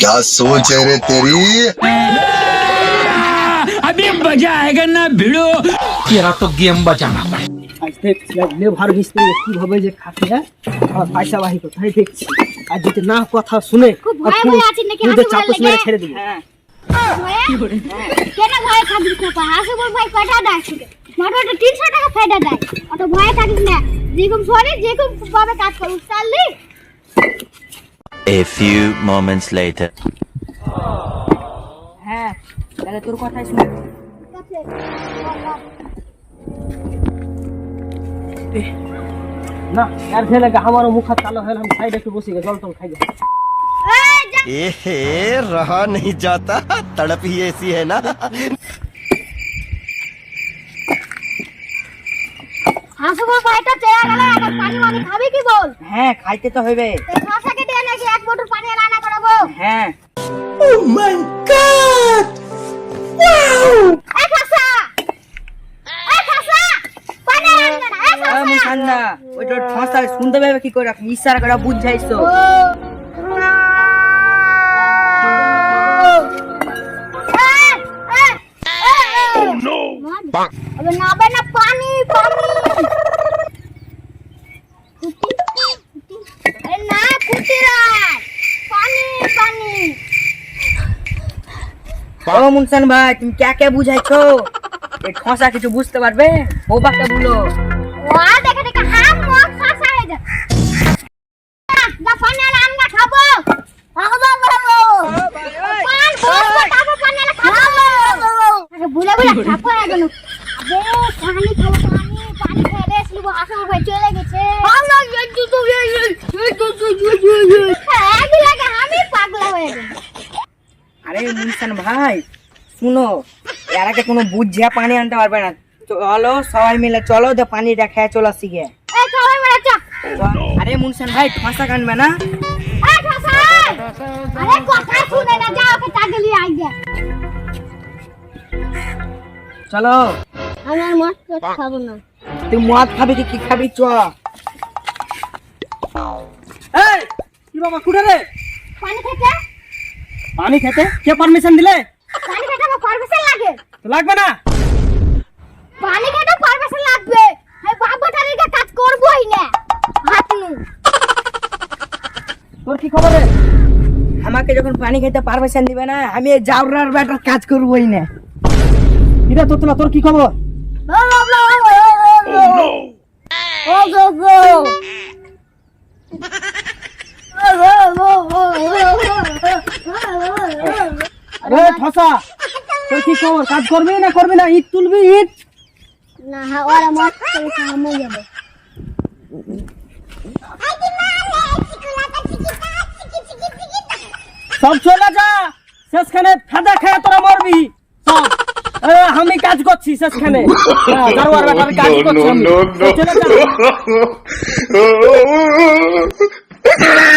क्या सोच है रे तेरी अभी मजा आएगा ना भिड़ो तेरा तो गेम बचाना पड़ेगा আজ দেখছি আজ লেভার মিস্ত্রি কিভাবে যে খাটে হ্যাঁ আমার পয়সা বাহি কোথায় দেখছি আর যদি না কথা শুনে খুব ভয়ে ভয়ে আছেন নাকি তুই হাসি চাপস ভয় মেরে লেগে? ছেড়ে দিবি ভয়ে? কেন ভয়ে থাকিস খোকা হাসি বল ভাই কয়টা দেয় শুধু মাত্র ওটা তিনশো টাকা ফায়দা দেয় অত ভয়ে থাকিস না যেরকম সরি যেরকম ভাবে কাজ করুক চাললি A few moments later. হ্যাঁ তাহলে তোর কথাই শুনে না আর ফেলে আমারও মুখ হাত কালো হয়ে আমি সাইডে একটু বসে গে জল টল খাই গে। ए रहा नहीं जाता तड़प ही ऐसी है ना হাসি বল ভাইটা চেয়ে গেল এখন পানি মানি খাবি কি বল হ্যাঁ খাইতে তো হবে হ্যাঁ। ও মাই গড ওয়াও আমি ওইটা শুনতে পাবে কি করে? রাখি ইশারা করে বুঝাইছো। ও মুনসান ভাই তুমি কে কে বুঝাইছো? এই খসা কিছু বুঝতে পারবে? বোবাকে বলো। ওয়া দেখে দেখে হাম মুখ খসা হয়ে যা। না পানাল আমরা খাব। খাব খাব। পান বসবো তারপর পানাল খাব ভুলে ভুলে খাব না ভাই শুনো এরাকে কোনো বুঝিয়া পানি আনতে পারবে না। চলো সবাই মিলে চলো যে পানিটা খেয়ে চলো আসি আরে মুনসান ভাই ঠাসা কানবে না? চলো। আমার মদ খাব না। তুই মদ খাবি কি খাবি চ। এই কি বাবা কুটে রে? পানি খেতে কে পারমিশন দিলে পানি খেতে আমার পারমিশন লাগে তো লাগবে না পানি খেতে পারমিশন লাগবে এই বাবা তারিখে কাজ করবই না হাত নু তোর কি খবর রে আমাকে যখন পানি খেতে পারমিশন দিবে না আমি এই জাউরার ব্যাটার কাজ করবই না কিরা তোর তোর কি খবর ও গো গো কি খবর? কাজ করবি না করবি না? ইট তুলবি ইট। না ওরা মত করে সামনে যাবে। সব চলে যা। শেষখানে ফাদা খেয়ে তোরা মরবি। সব আমি কাজ করছি শেষখানে। হ্যাঁ, কাজ করছি চলে যা।